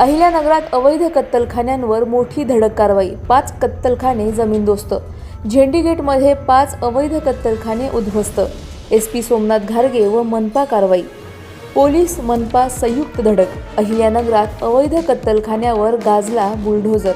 अहिल्यानगरात अवैध कत्तलखान्यांवर मोठी धडक कारवाई पाच कत्तलखाने जमीनदोस्त झेंडी गेटमध्ये पाच अवैध कत्तलखाने उद्ध्वस्त. एस पी सोमनाथ घारगे व मनपा कारवाई. पोलीस मनपा संयुक्त धडक. अहिल्यानगरात अवैध कत्तलखान्यावर गाजला बुलडोझर.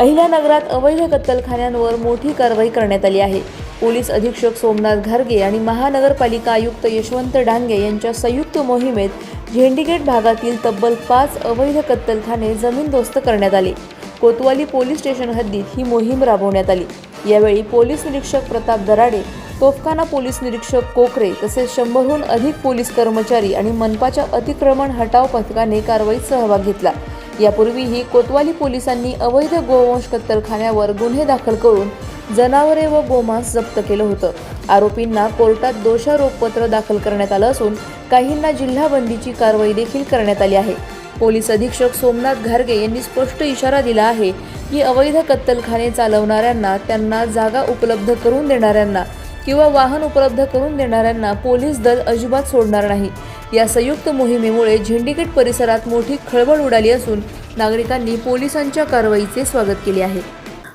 अहिल्यानगरात अवैध कत्तलखान्यांवर मोठी कारवाई करण्यात आली आहे. पोलीस अधीक्षक सोमनाथ घारगे आणि महानगरपालिका आयुक्त यशवंत डांगे यांच्या संयुक्त मोहिमेत झेंडीगेट भागातील तब्बल पाच अवैध कत्तलखाने जमीनदोस्त करण्यात आले. कोतवाली पोलीस स्टेशन हद्दीत ही मोहीम राबवण्यात आली. यावेळी पोलीस निरीक्षक प्रताप दराडे तोफखाना पोलीस निरीक्षक कोकरे तसेच शंभरहून अधिक पोलीस कर्मचारी आणि मनपाच्या अतिक्रमण हटाव पथकाने कारवाईत सहभाग घेतला. यापूर्वीही कोतवाली पोलिसांनी अवैध गोवंश कत्तलखान्यावर गुन्हे दाखल करून जनावरे व गोमांस जप्त केलं होतं. आरोपींना कोर्टात दोषारोपपत्र दाखल करण्यात आलं असून काहींना जिल्हाबंदीची कारवाई देखील करण्यात आली आहे. पोलीस अधीक्षक सोमनाथ घारगे यांनी स्पष्ट इशारा दिला आहे की अवैध कत्तलखाने चालवणाऱ्यांना त्यांना जागा उपलब्ध करून देणाऱ्यांना किंवा वाहन उपलब्ध करून देणाऱ्यांना पोलीस दल अजिबात सोडणार नाही. या संयुक्त मोहिमेमुळे झेंडीगेट परिसरात मोठी खळबळ उडाली असून नागरिकांनी पोलिसांच्या कारवाईचे स्वागत केले आहे.